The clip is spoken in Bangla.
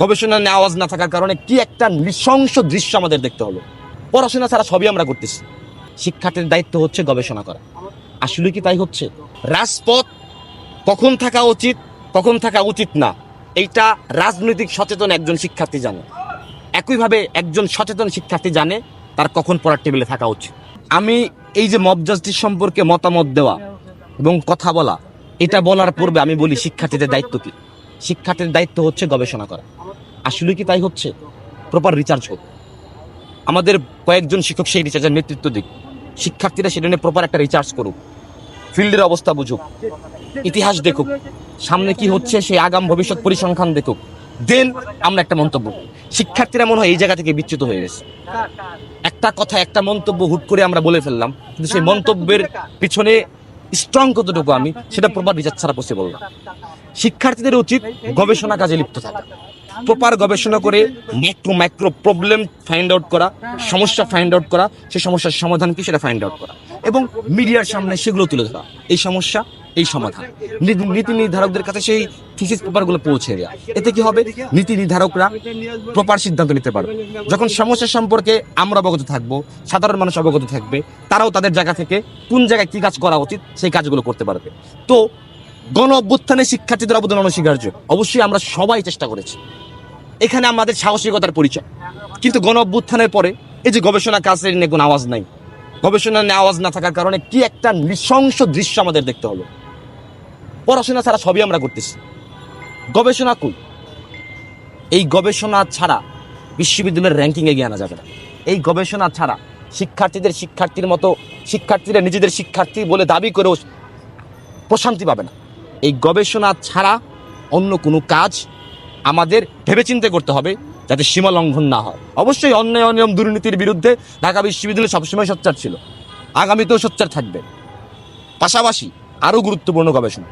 গবেষণা নিয়ে আওয়াজ না থাকার কারণে কি একটা নৃশংস দৃশ্য আমাদের দেখতে হলো পড়াশোনা ছাড়া সবই আমরা করতেছি। শিক্ষার্থীর দায়িত্ব হচ্ছে গবেষণা করা। আসলে কি তাই হচ্ছে? রাজপথ কখন থাকা উচিত, কখন থাকা উচিত না, এইটা রাজনৈতিক সচেতন একজন শিক্ষার্থী জানে। একইভাবে একজন সচেতন শিক্ষার্থী জানে তার কখন পড়ার টেবিলে থাকা উচিত। আমি এই যে মব সম্পর্কে মতামত দেওয়া এবং কথা বলা, এটা বলার পূর্বে আমি বলি শিক্ষার্থীদের দায়িত্ব কি? শিক্ষার্থীদের দায়িত্ব হচ্ছে গবেষণা করা। আসলে কি তাই হচ্ছে? প্রপার রিচার্জ হোক আমাদের কয়েকজন শিক্ষক সেই রিচার্জের নেতৃত্ব দিক। শিক্ষার্থীরা সেটা নিয়ে প্রপার একটা রিচার্জ করুক। ফিল্ডের অবস্থা বুঝুক। ইতিহাস দেখুক। সামনে কি হচ্ছে সেই আগাম ভবিষ্যৎ পরিসংখ্যান দেখুক। দেন আমরা একটা মন্তব্য শিক্ষার্থীরা মনে হয় এই জায়গা থেকে বিচ্যুত হয়ে গেছে। একটা কথা, একটা মন্তব্য হুট করে আমরা বলে ফেললাম। কিন্তু সেই মন্তব্যের পিছনে স্ট্রং কতটুকু আমি, সেটা প্রপার রিচার্জ ছাড়া পসিবল না। শিক্ষার্থীদের উচিত গবেষণা কাজে লিপ্ত থাকা। প্রপার গবেষণা করে macro macro problem find out করা, সমস্যা ফাইন্ড আউট করা, সেই সমস্যার সমাধান কি সেটা ফাইন্ড আউট করা এবং মিডিয়ার সামনে সেগুলো তুলে ধরা, এই সমস্যা, এই সমাধান। নীতি- নির্ধারকদের কাছে সেই থিসিস পেপারগুলো পৌঁছে দেওয়া এতে কি হবে? নীতি নির্ধারকরা প্রপার সিদ্ধান্ত নিতে পারবে। যখন সমস্যা সম্পর্কে আমরা অবগত থাকব, সাধারণ মানুষ অবগত থাকবে, তারাও তাদের জায়গা থেকে কোন জায়গায় কি কাজ করা উচিত, সেই কাজগুলো করতে পারবে। তো গণ অভ্যুত্থানে শিক্ষার্থীদের অবদান অনস্বীকার্য। অবশ্যই আমরা সবাই চেষ্টা করেছি। এখানে আমাদের সাহসিকতার পরিচয়। কিন্তু গণ অভ্যুত্থানের পরে এই যে গবেষণা কাজের নিয়ে কোনো আওয়াজ নাই। গবেষণা নিয়ে আওয়াজ না থাকার কারণে কি একটা নৃশংস দৃশ্য আমাদের দেখতে হলো পড়াশোনা ছাড়া সবই আমরা করতেছি। গবেষণা কই? এই গবেষণা ছাড়া বিশ্ববিদ্যালয়ের র্যাঙ্কিং এগিয়ে আনা যাবে না। এই গবেষণা ছাড়া শিক্ষার্থীদের শিক্ষার্থীর মতো, শিক্ষার্থীরা নিজেদের শিক্ষার্থী বলে দাবি করেও প্রশান্তি পাবে না। এই গবেষণা ছাড়া অন্য কোনো কাজ আমাদের ভেবেচিন্তে করতে হবে যাতে সীমা লঙ্ঘন না হয়। অবশ্যই অন্যায়, অনিয়ম, দুর্নীতির বিরুদ্ধে ঢাকা বিশ্ববিদ্যালয় সবসময় সোচ্চার ছিল। আগামীতেও সোচ্চার থাকবে। পাশাপাশি আরও গুরুত্বপূর্ণ গবেষণা।